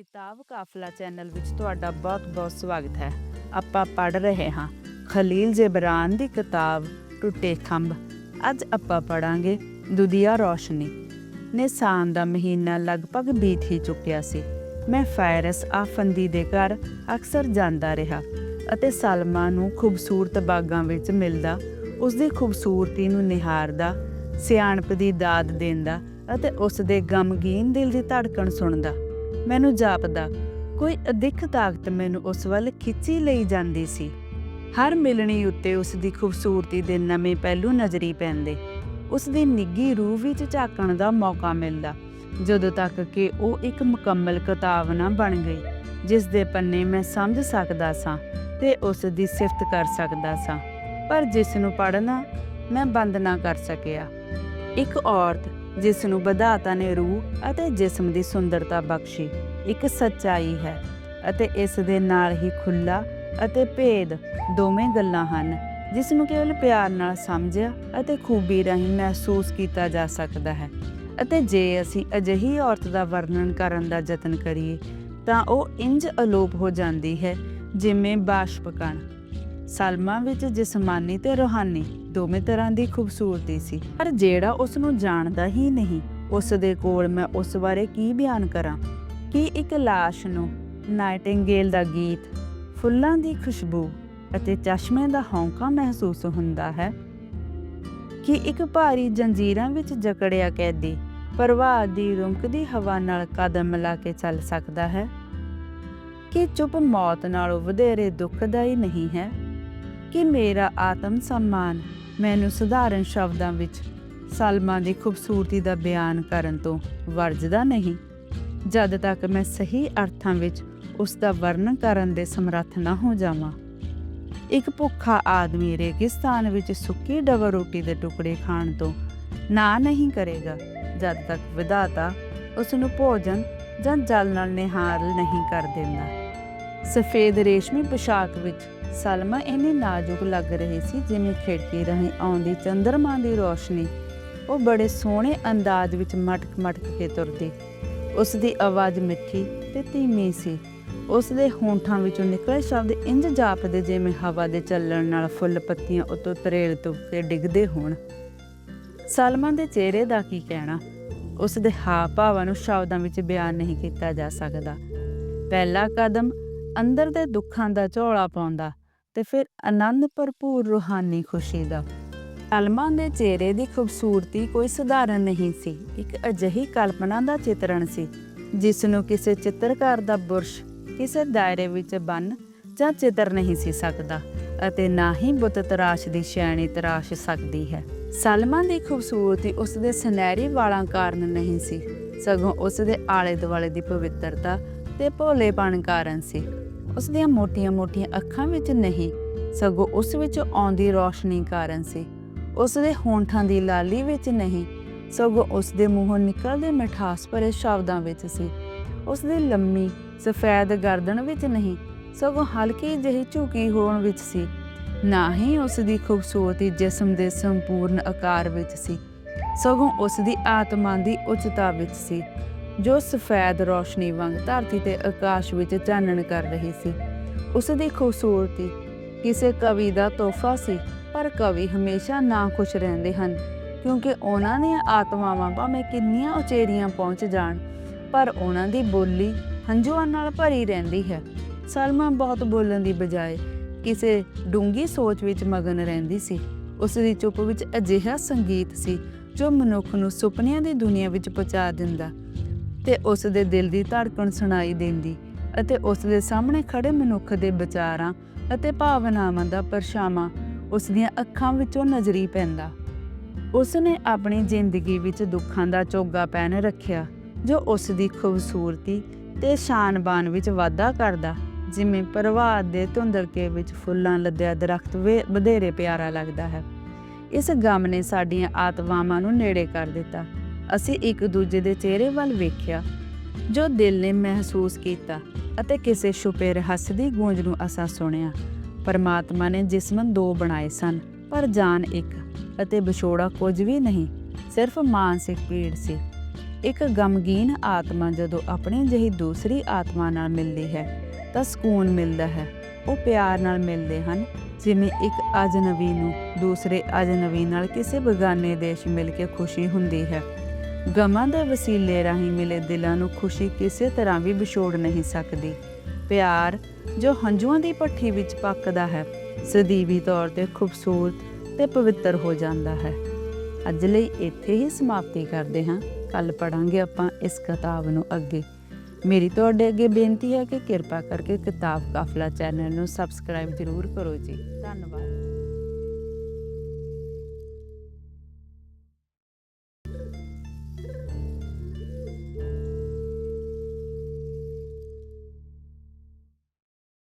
ਕਿਤਾਬ ਕਾਫਲਾ ਚੈਨਲ ਵਿੱਚ ਤੁਹਾਡਾ ਬਹੁਤ-ਬਹੁਤ ਸਵਾਗਤ ਹੈ। ਆਪਾਂ ਪੜ ਰਹੇ ਹਾਂ ਖਲੀਲ ਜਿਬਰਾਨ ਦੀ ਕਿਤਾਬ ਟੁੱਟੇ ਖੰਭ। ਅੱਜ ਆਪਾਂ ਪੜਾਂਗੇ ਦੁਦੀਆ ਰੋਸ਼ਨੀ। ਨਿਸਾਨ ਦਾ ਮਹੀਨਾ ਲਗਭਗ ਬੀਤ ਹੀ ਚੁੱਕਿਆ ਸੀ। ਮੈਂ ਫਾਇਰਸ ਆਫੰਦੀ ਦੇ ਘਰ ਅਕਸਰ ਜਾਂਦਾ ਰਿਹਾ ਅਤੇ ਸਲਮਾ ਨੂੰ ਖੂਬਸੂਰਤ ਬਾਗਾਂ ਵਿੱਚ ਮਿਲਦਾ ਉਸ ਦੀ ਖੂਬਸੂਰਤੀ ਨੂੰ ਨਿਹਾਰਦਾ, ਸਿਆਣਪ ਦੀ ਦਾਦ ਦਿੰਦਾ ਅਤੇ ਉਸ ਦੇ ਗਮਗੀਨ ਦਿਲ ਦੀ ਧੜਕਣ ਸੁਣਦਾ। ਮੈਨੂੰ ਜਾਪਦਾ। ਕੋਈ ਅਦਿੱਖ ਤਾਕਤ ਮੈਨੂੰ ਉਸ ਵੱਲ ਖਿੱਚੀ ਲਈ ਜਾਂਦੀ ਸੀ। ਹਰ ਮਿਲਣੀ ਉੱਤੇ ਉਸ ਦੀ ਖੂਬਸੂਰਤੀ ਦੇ ਨਵੇਂ ਪਹਿਲੂ ਨਜ਼ਰੀ ਪੈਂਦੇ। ਉਸ ਦੀ ਨਿੱਗੀ ਰੂਹ ਵਿੱਚ ਝਾਕਣ ਦਾ ਮੌਕਾ ਮਿਲਦਾ, ਜਦੋਂ ਤੱਕ ਕਿ ਉਹ ਇੱਕ ਮੁਕੰਮਲ ਕਿਤਾਬ ਨਾ ਬਣ ਗਈ, ਜਿਸ ਦੇ ਪੰਨੇ ਮੈਂ ਸਮਝ ਸਕਦਾ ਸਾਂ ਤੇ ਉਸ ਦੀ ਸਿਫਤ ਕਰ ਸਕਦਾ ਸਾਂ। ਪਰ ਜਿਸ ਨੂੰ ਪੜ੍ਹਨਾ ਮੈਂ ਬੰਦ ਨਾ ਕਰ ਸਕਿਆ। ਇੱਕ ਔਰਤ ਜਿਸ ਨੂੰ ਵਿਧਾਤਾ ਨੇ ਰੂਹ ਅਤੇ ਜਿਸਮ ਦੀ ਸੁੰਦਰਤਾ ਬਖਸ਼ੀ। ਇੱਕ ਸੱਚਾਈ ਹੈ ਅਤੇ ਇਸ ਦੇ ਨਾਲ ਹੀ ਖੁੱਲਾ ਅਤੇ ਭੇਦ ਦੋਵੇਂ ਗੱਲਾਂ ਹਨ ਜਿਸ ਨੂੰ ਕੇਵਲ ਪਿਆਰ ਨਾਲ ਸਮਝਿਆ ਅਤੇ ਖੂਬੀ ਰਾਹੀਂ ਮਹਿਸੂਸ ਕੀਤਾ ਜਾ ਸਕਦਾ ਹੈ। ਅਤੇ ਜੇ ਅਸੀਂ ਅਜਿਹੀ ਔਰਤ ਦਾ ਵਰਣਨ ਕਰਨ ਦਾ ਯਤਨ ਕਰੀਏ, ਤਾਂ ਉਹ ਇੰਜ ਅਲੋਪ ਹੋ ਜਾਂਦੀ ਹੈ ਜਿਵੇਂ ਬਾਸ਼ਪਕਣ। ਸਲਮਾ ਵਿੱਚ ਜਿਸਮਾਨੀ ਤੇ ਰੂਹਾਨੀ। ਦੋਵੇਂ ਤਰ੍ਹਾਂ ਦੀ ਖੂਬਸੂਰਤੀ ਸੀ, ਪਰ ਜਿਹੜਾ ਉਸ ਨੂੰ ਜਾਣਦਾ ਹੀ ਨਹੀਂ ਉਸ ਦੇ ਕੋਲ ਮੈਂ ਉਸ ਬਾਰੇ ਕੀ ਬਿਆਨ ਕਰਾਂ? ਕਿ ਇੱਕ ਲਾਸ਼ ਨੂੰ ਨਾਈਟਿੰਗੇਲ ਦਾ ਗੀਤ, ਫੁੱਲਾਂ ਦੀ ਖੁਸ਼ਬੂ ਅਤੇ ਚਸ਼ਮੇ ਦਾ ਹੌਂਕਾ ਮਹਿਸੂਸ ਹੁੰਦਾ ਹੈ? ਕਿ ਇੱਕ ਭਾਰੀ ਜੰਜੀਰਾਂ ਵਿੱਚ ਜਕੜਿਆ ਕੈਦੀ ਪ੍ਰਵਾਹ ਦੀ ਰੁਮਕਦੀ ਹਵਾ ਨਾਲ ਕਦਮ ਮਿਲਾ ਕੇ ਚੱਲ ਸਕਦਾ ਹੈ? ਕਿ ਚੁੱਪ ਮੌਤ ਨਾਲੋਂ ਵਧੇਰੇ ਦੁਖਦਾਈ ਨਹੀਂ ਹੈ? ਕਿ ਮੇਰਾ ਆਤਮ ਸਨਮਾਨ ਮੈਨੂੰ ਸਧਾਰਨ ਸ਼ਬਦਾਂ ਵਿੱਚ ਸਲਮਾ ਦੀ ਖੂਬਸੂਰਤੀ ਦਾ ਬਿਆਨ ਕਰਨ ਤੋਂ ਵਰਜਦਾ ਨਹੀਂ। ਜਦ ਤੱਕ ਮੈਂ ਸਹੀ ਅਰਥਾਂ ਵਿੱਚ ਉਸ ਦਾ ਵਰਣਨ ਕਰਨ ਦੇ ਸਮਰੱਥ ਨਾ ਹੋ ਜਾਵਾਂ। ਇੱਕ ਭੁੱਖਾ ਆਦਮੀ ਰੇਗਿਸਤਾਨ ਵਿੱਚ ਸੁੱਕੀ ਡਬਲ ਰੋਟੀ ਦੇ ਟੁਕੜੇ ਖਾਣ ਤੋਂ ਨਾ ਨਹੀਂ ਕਰੇਗਾ। ਜਦ ਤੱਕ ਵਿਧਾਤਾ ਉਸ ਨੂੰ ਭੋਜਨ ਜਾਂ ਜਲ ਨਾਲ ਨਿਹਾਲ ਨਹੀਂ ਕਰ ਦਿੰਦਾ। ਸਫੇਦ ਰੇਸ਼ਮੀ ਪੋਸ਼ਾਕ ਵਿੱਚ ਸਲਮਾ ਇੰਨੀ ਨਾਜ਼ੁਕ ਲੱਗ ਰਹੀ ਸੀ ਜਿਵੇਂ ਖਿੜਕੀ ਰਾਹੀਂ ਆਉਂਦੀ ਚੰਦਰਮਾ ਦੀ ਰੋਸ਼ਨੀ। ਉਹ ਬੜੇ ਸੋਹਣੇ ਅੰਦਾਜ਼ ਵਿੱਚ ਮਟਕ-ਮਟਕ ਕੇ ਤੁਰਦੀ। ਉਸ ਦੀ ਆਵਾਜ਼ ਮਿੱਠੀ ਤੇ ਧੀਮੀ ਸੀ। ਉਸ ਦੇ ਹੋਂਠਾਂ ਵਿੱਚੋਂ ਨਿਕਲੇ ਸ਼ਬਦ ਇੰਜ ਜਾਪਦੇ ਜਿਵੇਂ ਹਵਾ ਦੇ ਚੱਲਣ ਨਾਲ ਫੁੱਲ ਪੱਤੀਆਂ ਉੱਤੋਂ ਤਰੇਲ ਤੁਪ ਕੇ ਡਿੱਗਦੇ ਹੋਣ। ਸਲਮਾ ਦੇ ਚਿਹਰੇ ਦਾ ਕੀ ਕਹਿਣਾ? ਉਸ ਦੇ ਹਾਵ ਭਾਵਾਂ ਨੂੰ ਸ਼ਬਦਾਂ ਵਿੱਚ ਬਿਆਨ ਨਹੀਂ ਕੀਤਾ ਜਾ ਸਕਦਾ। ਪਹਿਲਾ ਕਦਮ ਅੰਦਰ ਦੇ ਦੁੱਖਾਂ ਦਾ ਝੋਲਾ ਪਾਉਂਦਾ। ਤੇ ਫਿਰ ਆਨੰਦ ਭਰਪੂਰ ਰੂਹਾਨੀ ਖੁਸ਼ੀ ਦਾ। ਸਲਮਾਨ ਦੇ ਚਿਹਰੇ ਦੀ ਖੂਬਸੂਰਤੀ ਕੋਈ ਸਧਾਰਨ ਨਹੀਂ ਸੀ, ਇੱਕ ਅਜਿਹੀ ਕਲਪਨਾ ਦਾ ਚਿਤਰਣ ਸੀ ਜਿਸ ਨੂੰ ਕਿਸੇ ਚਿੱਤਰਕਾਰ ਦਾ ਬੁਰਸ਼ ਕਿਸੇ ਦਾਇਰੇ ਵਿੱਚ ਬੰਨ ਜਾਂ ਚਿੱਤਰ ਨਹੀਂ ਸੀ ਸਕਦਾ ਅਤੇ ਨਾ ਹੀ ਬੁੱਤ ਤਰਾਸ਼ ਦੀ ਸ਼ੈਣੀ ਤਰਾਸ਼ ਸਕਦੀ ਹੈ। ਸਲਮਾ ਦੀ ਖੂਬਸੂਰਤੀ ਉਸ ਦੇ ਸੁਨਹਿਰੀ ਵਾਲਾਂ ਕਾਰਨ ਨਹੀਂ ਸੀ, ਸਗੋਂ ਉਸ ਦੇ ਆਲੇ ਦੁਆਲੇ ਦੀ ਪਵਿੱਤਰਤਾ ਤੇ ਭੋਲੇਪਣ ਕਾਰਨ ਸੀ। ਉਸ ਦੀਆਂ ਮੋਟੀਆਂ-ਮੋਟੀਆਂ ਅੱਖਾਂ ਵਿੱਚ ਨਹੀਂ, ਸਗੋਂ ਉਸ ਵਿੱਚ ਆਉਂਦੀ ਰੋਸ਼ਨੀ ਕਾਰਨ ਸੀ। ਉਸ ਦੇ ਹੋਂਠਾਂ ਦੀ ਲਾਲੀ ਵਿੱਚ ਨਹੀਂ, ਸਗੋਂ ਉਸ ਦੇ ਮੂੰਹੋਂ ਨਿਕਲਦੇ ਮਿਠਾਸ ਭਰੇ ਸ਼ਬਦਾਂ ਵਿੱਚ ਸੀ। ਉਸ ਦੀ ਲੰਮੀ, ਸਫੈਦ ਗਰਦਨ ਵਿੱਚ ਨਹੀਂ, ਸਗੋਂ ਹਲਕੀ ਜਿਹੀ ਝੁਕੀ ਹੋਣ ਵਿੱਚ ਸੀ। ਨਾ ਹੀ ਉਸ ਦੀ ਖੂਬਸੂਰਤੀ ਜਿਸਮ ਦੇ ਸੰਪੂਰਨ ਆਕਾਰ ਵਿੱਚ ਸੀ, ਸਗੋਂ ਉਸ ਦੀ ਆਤਮਾ ਦੀ ਉਚਤਾ ਵਿੱਚ ਸੀ। ਜੋ ਸਫੈਦ ਰੋਸ਼ਨੀ ਵਾਂਗ ਧਰਤੀ ਤੇ ਆਕਾਸ਼ ਵਿੱਚ ਚਾਨਣ ਕਰ ਰਹੀ ਸੀ। ਉਸ ਦੀ ਖੂਬਸੂਰਤੀ ਕਿਸੇ ਕਵੀ ਦਾ ਤੋਹਫਾ ਸੀ, ਪਰ ਕਵੀ ਹਮੇਸ਼ਾ ਨਾ ਖੁਸ਼ ਰਹਿੰਦੇ ਹਨ, ਕਿਉਂਕਿ ਉਹਨਾਂ ਦੀਆਂ ਆਤਮਾਵਾਂ ਭਾਵੇਂ ਕਿੰਨੀਆਂ ਉਚੇਰੀਆਂ ਪਹੁੰਚ ਜਾਣ, ਪਰ ਉਹਨਾਂ ਦੀ ਬੋਲੀ ਹੰਝੂਆਂ ਨਾਲ ਭਰੀ ਰਹਿੰਦੀ ਹੈ। ਸਲਮਾ ਬਹੁਤ ਬੋਲਣ ਦੀ ਬਜਾਏ ਕਿਸੇ ਡੂੰਗੀ ਸੋਚ ਵਿੱਚ ਮਗਨ ਰਹਿੰਦੀ ਸੀ। ਉਸ ਦੀ ਚੁੱਪ ਵਿੱਚ ਅਜਿਹਾ ਸੰਗੀਤ ਸੀ ਜੋ ਮਨੁੱਖ ਨੂੰ ਸੁਪਨਿਆਂ ਦੀ ਦੁਨੀਆ ਵਿੱਚ ਪਹੁੰਚਾ ਦਿੰਦਾ। ਤੇ ਉਸ ਦੇ ਦਿਲ ਦੀ ਧੜਕਣ ਸੁਣਾਈ ਦਿੰਦੀ ਅਤੇ ਉਸ ਦੇ ਸਾਹਮਣੇ ਖੜੇ ਮਨੁੱਖ ਦੇ ਵਿਚਾਰਾਂ ਅਤੇ ਭਾਵਨਾਵਾਂ ਦਾ ਪਰਛਾਵਾਂ ਉਸ ਦੀਆਂ ਅੱਖਾਂ ਵਿੱਚੋਂ ਨਜ਼ਰੀ ਪੈਂਦਾ। ਉਸ ਨੇ ਆਪਣੀ ਜ਼ਿੰਦਗੀ ਵਿੱਚ ਦੁੱਖਾਂ ਦਾ ਚੋਗਾ ਪਹਿਨ ਰੱਖਿਆ, ਜੋ ਉਸ ਦੀ ਖੂਬਸੂਰਤੀ ਤੇ ਸ਼ਾਨਬਾਨ ਵਿੱਚ ਵਾਧਾ ਕਰਦਾ, ਜਿਵੇਂ ਪ੍ਰਵਾਹ ਦੇ ਧੁੰਦਲਕੇ ਵਿੱਚ ਫੁੱਲਾਂ ਲੱਦਿਆ ਦਰਖਤ ਵੇ- ਵਧੇਰੇ ਪਿਆਰਾ ਲੱਗਦਾ ਹੈ। ਇਸ ਗਮ ਨੇ ਸਾਡੀਆਂ ਆਤਮਾਵਾਂ ਨੂੰ ਨੇੜੇ ਕਰ ਦਿੱਤਾ। ਅਸੀਂ ਇੱਕ ਦੂਜੇ ਦੇ ਚਿਹਰੇ ਵੱਲ ਵੇਖਿਆ, ਜੋ ਦਿਲ ਨੇ ਮਹਿਸੂਸ ਕੀਤਾ ਅਤੇ ਕਿਸੇ ਛੁਪੇ ਰਹੱਸ ਦੀ ਗੂੰਜ ਨੂੰ ਅਸਾਂ ਸੁਣਿਆ। ਪਰਮਾਤਮਾ ਨੇ ਜਿਸਮਨ ਦੋ ਬਣਾਏ ਸਨ, ਪਰ ਜਾਨ ਇੱਕ ਅਤੇ ਵਿਛੋੜਾ ਕੁਝ ਵੀ ਨਹੀਂ, ਸਿਰਫ ਮਾਨਸਿਕ ਪੀੜ ਸੀ। ਇੱਕ ਗਮਗੀਨ ਆਤਮਾ ਜਦੋਂ ਆਪਣੇ ਜਿਹੀ ਦੂਸਰੀ ਆਤਮਾ ਨਾਲ ਮਿਲਦੀ ਹੈ, ਤਾਂ ਸਕੂਨ ਮਿਲਦਾ ਹੈ। ਉਹ ਪਿਆਰ ਨਾਲ ਮਿਲਦੇ ਹਨ, ਜਿਵੇਂ ਇੱਕ ਅਜਨਬੀ ਨੂੰ ਦੂਸਰੇ ਅਜਨਬੀ ਨਾਲ ਕਿਸੇ ਬਗਾਨੇ ਦੇਸ਼ ਮਿਲ ਕੇ ਖੁਸ਼ੀ ਹੁੰਦੀ ਹੈ। ਗਮਾਂ ਦੇ ਵਸੀਲੇ ਰਾਹੀਂ ਮਿਲੇ ਦਿਲਾਂ ਨੂੰ ਖੁਸ਼ੀ ਕਿਸੇ ਤਰ੍ਹਾਂ ਵੀ ਵਿਛੋੜ ਨਹੀਂ ਸਕਦੀ। ਪਿਆਰ ਜੋ ਹੰਝੂਆਂ ਦੀ ਭੱਠੀ ਵਿੱਚ ਪੱਕਦਾ ਹੈ, ਸਦੀਵੀ ਤੌਰ ਤੇ ਖੂਬਸੂਰਤ ਤੇ ਪਵਿੱਤਰ ਹੋ ਜਾਂਦਾ ਹੈ। ਅੱਜ ਲਈ ਇੱਥੇ ਹੀ ਸਮਾਪਤੀ ਕਰਦੇ ਹਾਂ। ਕੱਲ ਪੜਾਂਗੇ ਆਪਾਂ ਇਸ ਕਿਤਾਬ ਨੂੰ ਅੱਗੇ। ਮੇਰੀ ਤੁਹਾਡੇ ਅੱਗੇ ਬੇਨਤੀ ਹੈ ਕਿ ਕਿਰਪਾ ਕਰਕੇ ਕਿਤਾਬ ਕਾਫਲਾ ਚੈਨਲ ਨੂੰ ਸਬਸਕ੍ਰਾਈਬ ਜ਼ਰੂਰ ਕਰੋ ਜੀ। ਧੰਨਵਾਦ।